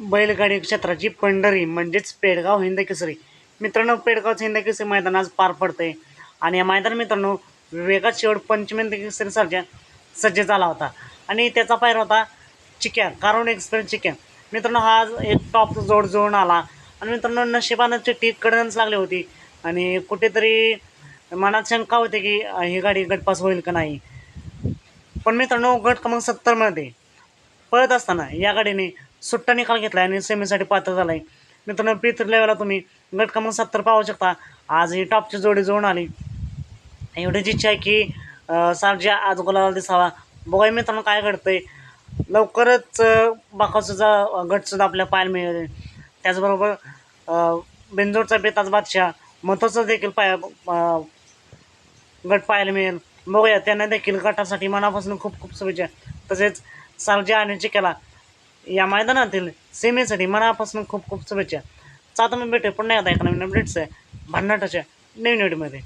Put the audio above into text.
बैलगाडी क्षेत्राची पंढरी म्हणजेच पेडगाव हिंदकेसरी. मित्रांनो पेडगावचं हिंदकेसरी मैदान आज पार पडतंय. आणि या मैदान मित्रांनो वेगात शेवट पंचमी हिंद केसरी सज्ज झाला होता. आणि त्याचा पायरा होता चिक्या कारोन एक्सप्रेस चिक्या. मित्रांनो हा आज एक टॉप जोड जोडून आला. आणि मित्रांनो नशिबानं चिठ्ठी कडनच लागली होती. आणि कुठेतरी मनात शंका होती की ही गाडी गटपास होईल का नाही? पण मित्रांनो गट क्रमांक सत्तरमध्ये. पळत असताना या गाडीने सुट्टा निकाल घेतला आणि सेमीसाठी पात्र झाला आहे मित्रांनो पी थ्री लेवलला तुम्ही गट क्रमांक सत्तर पाहू शकता. आज ही टॉपची जोडी जोडून आली. एवढीच इच्छा आहे की सारजी आज गोलाला दिसावा. बघूया मित्रांनो काय घडतंय. लवकरच बाकासुद्धा गटसुद्धा आपल्या पाहायला मिळेल. त्याचबरोबर अं, बेताज बादशाह महत्त्वाचं देखील पाय गट पाहायला मिळेल. बघूया त्यांना देखील गटासाठी मनापासून खूप खूप शुभेच्छा. तसेच सारजा आणि चिकेला या मैदानातील सेमीसाठी मनापासून खूप खूप शुभेच्छा. चालतं मग भेटू पुन्हा एकदा एका नवीन अपडेट्स आहे भन्नाटाच्या नवीन व्हिडिओमध्ये